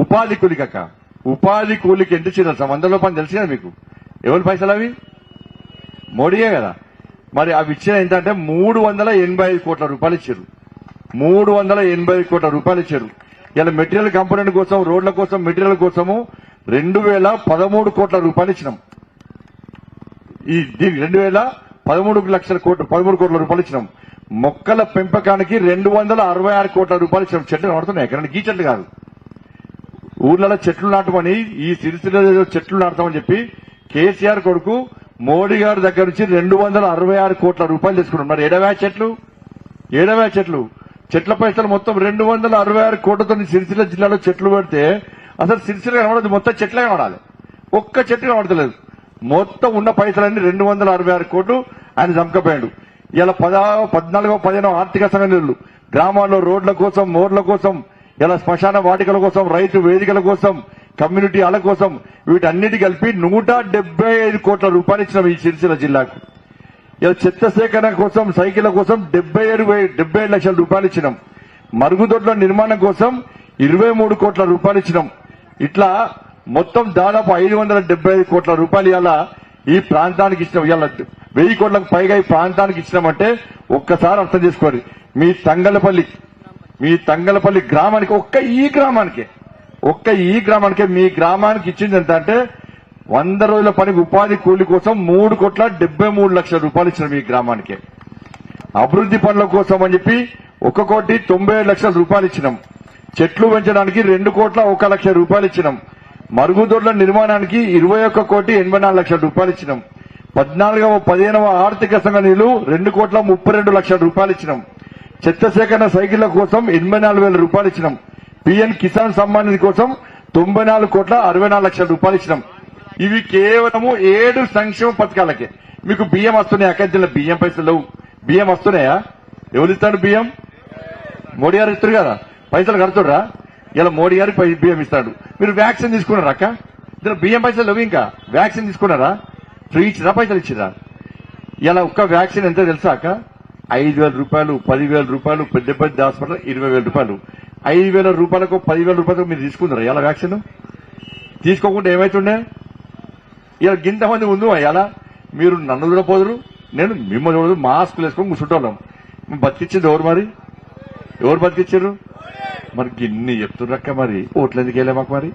ఉపాధి కూలికి అక్క ఉపాధి కూలికి ఎంత ఇచ్చారు సార్ వంద రూపాయలు తెలిసి కదా మీకు? ఎవరి పైసలు అవి? మోడీయే కదా. మరి అవి ఇచ్చిన ఏంటంటే మూడు వందల ఎనభై ఐదు కోట్ల రూపాయలు ఇచ్చారు. మూడు వందల ఎనభై ఐదు కోట్ల రూపాయలు ఇచ్చారు. ఇలా మెటీరియల్ కంపోనెంట్ కోసం రోడ్ల కోసం మెటీరియల్ కోసము రెండు వేల పదమూడు కోట్ల రూపాయలు ఇచ్చినాం. ఈ దీనికి రెండు వేల పదమూడు లక్షల కోట్ల పదమూడు కోట్ల రూపాయలు ఇచ్చినాం. మొక్కల పెంపకానికి రెండు వందల అరవై ఆరు కోట్ల రూపాయలు ఇచ్చినాం. చెట్లు పడుతున్నాయి ఎక్కడ గీ చెట్లు కాదు. ఊర్లలో చెట్లు నాటమని ఈ సిరిసిల్ల చెట్లు నాటుతామని చెప్పి కేసీఆర్ కొడుకు మోడీ గారి దగ్గర నుంచి రెండు వందల అరవై ఆరు కోట్ల రూపాయలు తీసుకున్నాం మరి ఏడవా చెట్లు? ఏడవా చెట్లు. చెట్ల పైసలు మొత్తం రెండు వందల అరవై ఆరు కోట్లతో సిరిసిల్ల జిల్లాలో చెట్లు పెడితే అసలు సిరిసిల్ల కనబడదు. మొత్తం చెట్లే కనబడాలి. ఒక్క చెట్టు కనబడతలేదు. మొత్తం ఉన్న పైసలన్నీ రెండు వందల అరవై ఆరు కోట్లు ఆయన చంకపోయాడు ఇలా పదా పద్నాలుగో పదిహేనో ఆర్థిక సంఘ నిధులు గ్రామాల్లో రోడ్ల కోసం మోర్ల కోసం ఇలా శ్మశాన వాటికల కోసం రైతు వేదికల కోసం కమ్యూనిటీ అల కోసం వీటన్నిటి కలిపి నూట డెబ్బై ఐదు కోట్ల రూపాయలు ఇచ్చినాం ఈ సిరిసిల్ల జిల్లాకు. ఇలా చెత్త సేకరణ కోసం సైకిళ్ళ కోసం డెబ్బై ఏడు వే- డెబ్బై ఏడు లక్షల రూపాయలు ఇచ్చినాం. మరుగుదొడ్ల నిర్మాణం కోసం ఇరవై మూడు కోట్ల రూపాయలు ఇచ్చినాం. ఇట్లా మొత్తం దాదాపు ఐదు వందల డెబ్బై ఐదు కోట్ల రూపాయలు ఇలా ఈ ప్రాంతానికి ఇచ్చినాం. ఇవాళ వెయ్యి కోట్లకు పైగా ఈ ప్రాంతానికి ఇచ్చినామంటే ఒక్కసారి అర్థం చేసుకోండి. మీ తంగలపల్లి మీ తంగలపల్లి గ్రామానికి ఒక్క ఈ గ్రామానికే ఒక్క ఈ గ్రామానికే మీ గ్రామానికి ఇచ్చింది ఎంత అంటే వంద రోజుల పని ఉపాధి కూలి కోసం మూడు కోట్ల డెబ్బై మూడు లక్షల రూపాయలు ఇచ్చిన మీ గ్రామానికి. అభివృద్ధి పనుల కోసం అని చెప్పి ఒక కోటి తొంభై ఏడు లక్షల రూపాయలు ఇచ్చినాం. చెట్లు పెంచడానికి రెండు కోట్ల ఒక లక్ష రూపాయలు ఇచ్చినాం. మరుగుదొడ్ల నిర్మాణానికి ఇరవై ఒక్క కోటి ఎనభై నాలుగు లక్షల రూపాయలు ఇచ్చినాం. పద్నాలుగవ పదిహేనవ ఆర్థిక సంఘ నిధులు రెండు కోట్ల ముప్పై రెండు లక్షల రూపాయలు ఇచ్చినాం. చెత్త సేకరణ సైకిళ్ళ కోసం ఎనభై నాలుగు వేల రూపాయలు ఇచ్చినాం. పిఎన్ కిసాన్ సమ్మాన్ నిధి కోసం తొంభై నాలుగు కోట్ల అరవై నాలుగు లక్షల రూపాయలు ఇచ్చినాం. ఇవి కేవలము ఏడు సంక్షేమ పథకాలకే. మీకు బియ్యం వస్తున్నాయి అక్కడ బియ్యం పైసలు లేవు. బియ్యం వస్తున్నాయా? ఎవరు ఇస్తాడు బియ్యం? మోడీ గారు ఇస్తారు కదా. పైసలు కడుతుర్రా ఇలా మోడీ గారు పై- బియ్యం ఇస్తాడు. మీరు వ్యాక్సిన్ తీసుకున్నారా అక్క? ఇందులో బియ్యం పైసలు లేవు ఇంకా. వ్యాక్సిన్ తీసుకున్నారా? ఫ్రీ ఇచ్చిరా? పైసలు ఇచ్చిరా? ఇలా ఒక్క వ్యాక్సిన్ ఎంత తెలుసా అక్క? ఐదు వేల రూపాయలు పదివేల రూపాయలు పెద్ద పెద్ద హాస్పిటల్ ఇరవై వేల రూపాయలు. ఐదు వేల రూపాయలకు పదివేల రూపాయలకు మీరు తీసుకున్నారు ఇలా వ్యాక్సిన్? తీసుకోకుండా ఏమైతుండే? ఇలా గింతమంది ఉంది ఇలా మీరు నన్ను చూడపోదురు నేను మిమ్మల్ని చూడదు మాస్కులు వేసుకొని కూర్చుంటాం బతికిచ్చింది ఎవరు మరి? ఎవరు బతికిచ్చారు? మరి గిన్ని చెప్తుర్రక్క మరి ఓట్లు ఎందుకు వెళ్ళే మాకు మరి?